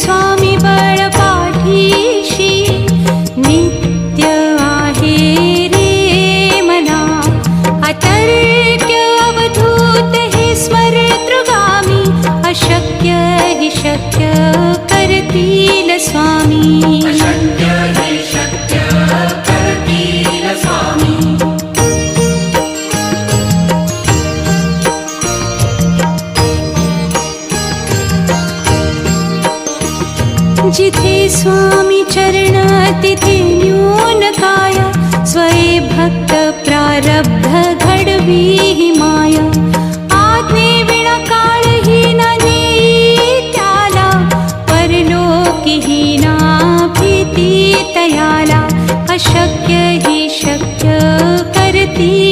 स्वामी बड़ see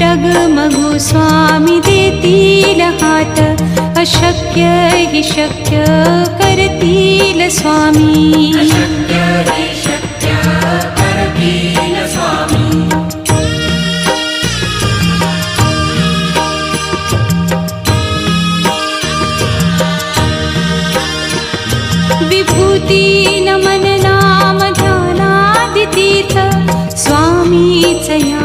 डगमगु स्वामी देतिलहाट अशक्य शक्यतिल स्वामी। विभूति न मननामधानादि स्वामी चया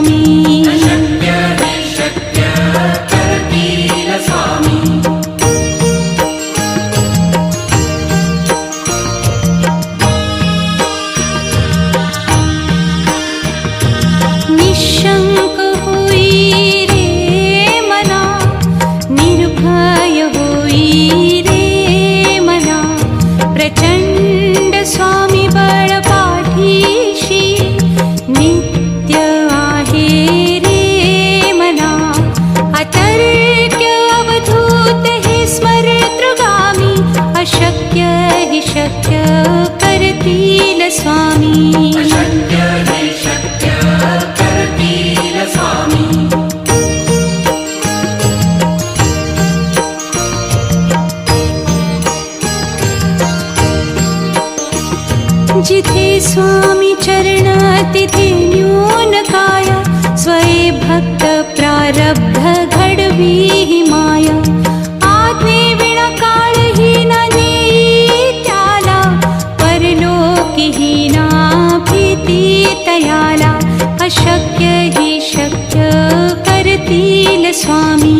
जिथे स्वामी चरणातिथिन्यूनकाय स्वये भक्तप्रारब्धघीहि माया। आत्मेवणकाल हिनीत्या परलोकिहीनाप्रति तयाला अशक्य हि शक्य करतील स्वामी।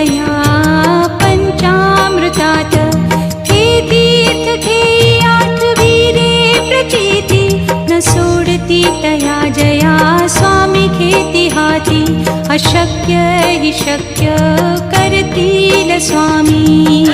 स्वामीच या पंचामृतात। हे तीर्थ घेई आठवी रे प्रचिती न सोडती तया जया स्वामी घेती हाती। अशक्य हि शक्य करतील स्वामी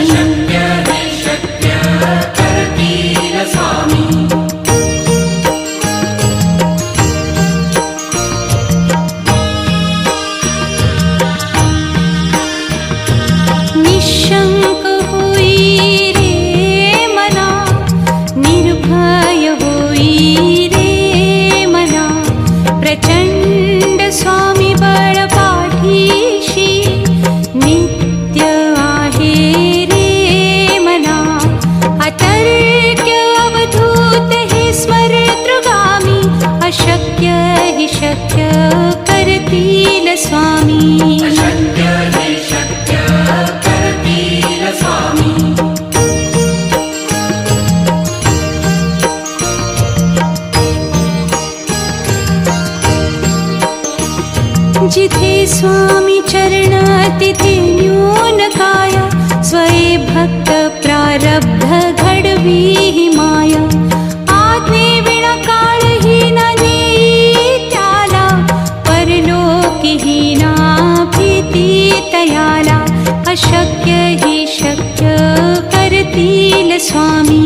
स्वामी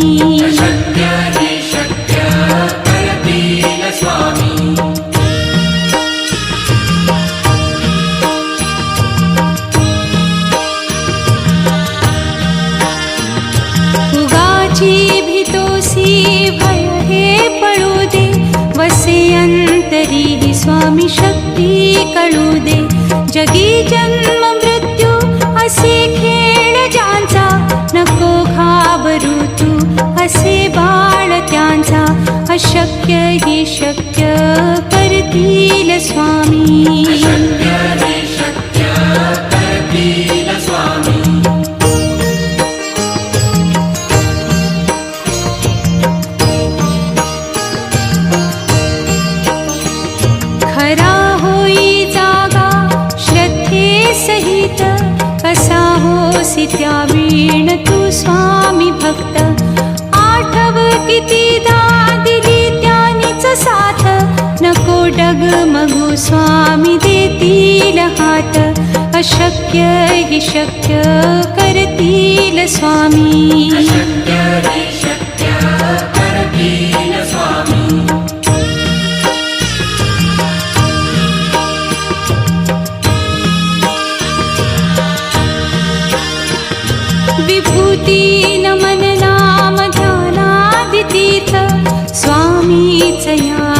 या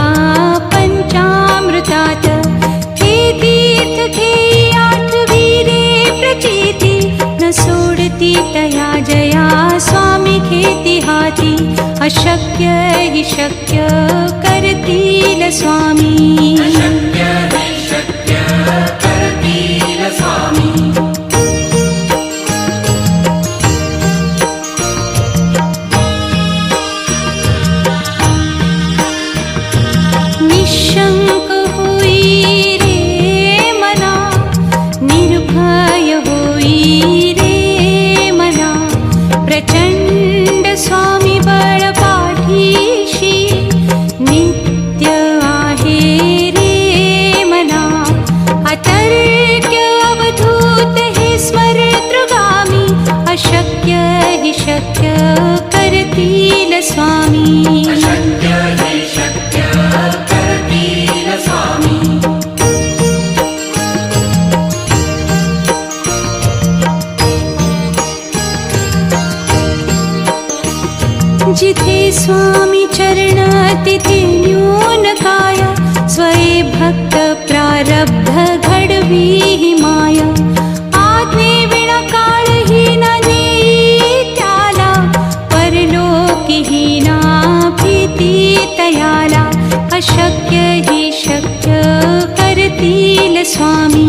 पञ्चामृतात् हे तीर्थ घेई आठवी रे प्रचिती। न सोडती तया जया स्वामी घेती हाती। अशक्य हि शक्य करतील स्वामी। जिथे स्वामी चरणतिथिन्यूनकाया स्वयम् भक्तप्रारब्ध घटविमाया आग्ने विणकारीना दीत्याला परलोकहि नाय अशक्य हि शक्य करतील स्वामी।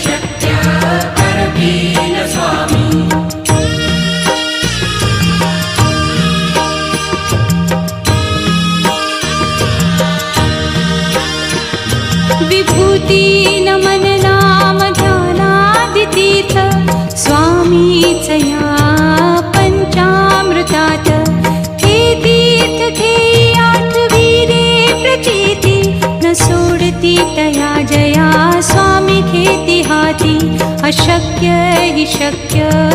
शक्य ही शक्य।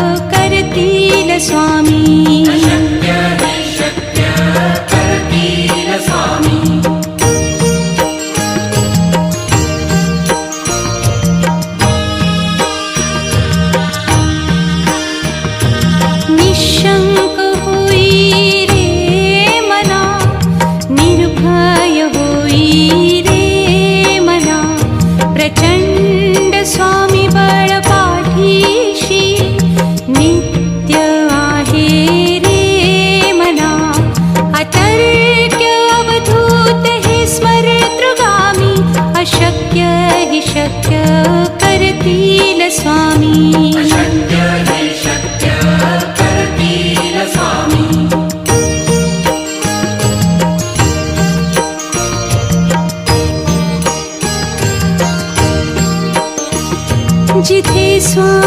अशक्य हि शक्य करतील स्वामी शक्य करतील स्वामी. जिथे स्वामी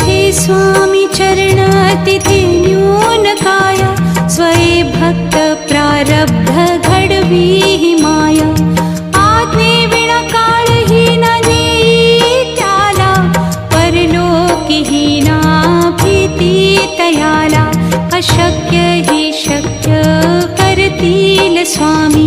हे स्वामी चरणातिथिन्यूनकारय स्वये भक्त प्रारब्ध घडवी माया। आत्मृणकार हीना नीत्याना परलोकिही नाप्रीति तया अशक्य हि शक्य करतील स्वामी।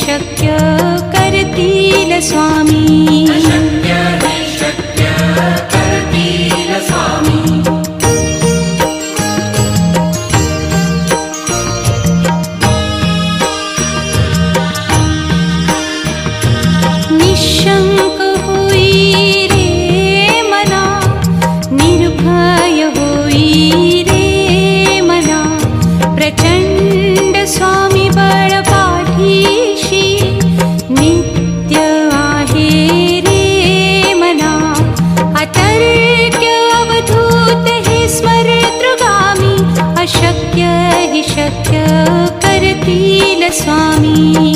शक्य कील स्वामी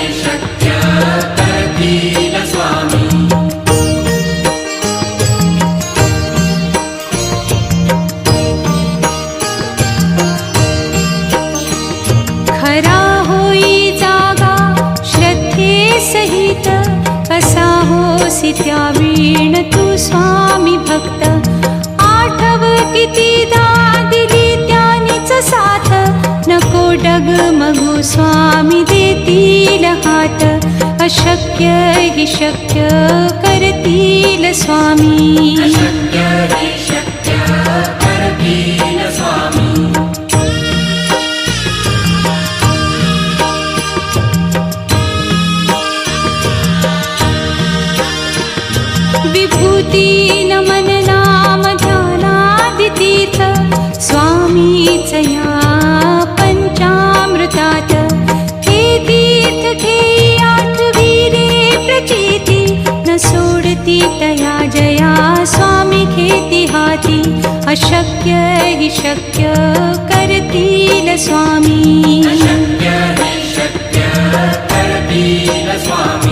स्वामी देतील हात अशक्य हि शक्य करतील स्वामी. विभूती नमन नाम ध्यानादितीर्थ स्वामीच या घेई आठवी रे प्रचिती न सोडती तया जया स्वामी घेती हाती. अशक्य हि शक्य करतील स्वामी. अशक्य हि शक्य करतील स्वामी.